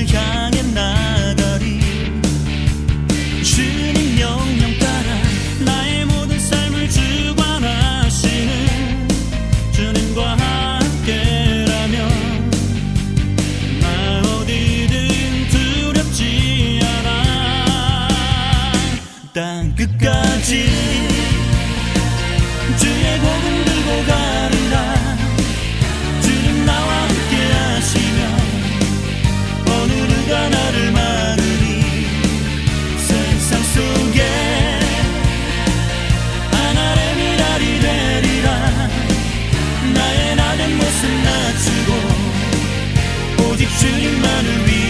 날 향해 나의 나된 모습 낮추고 오직 주님만을 위해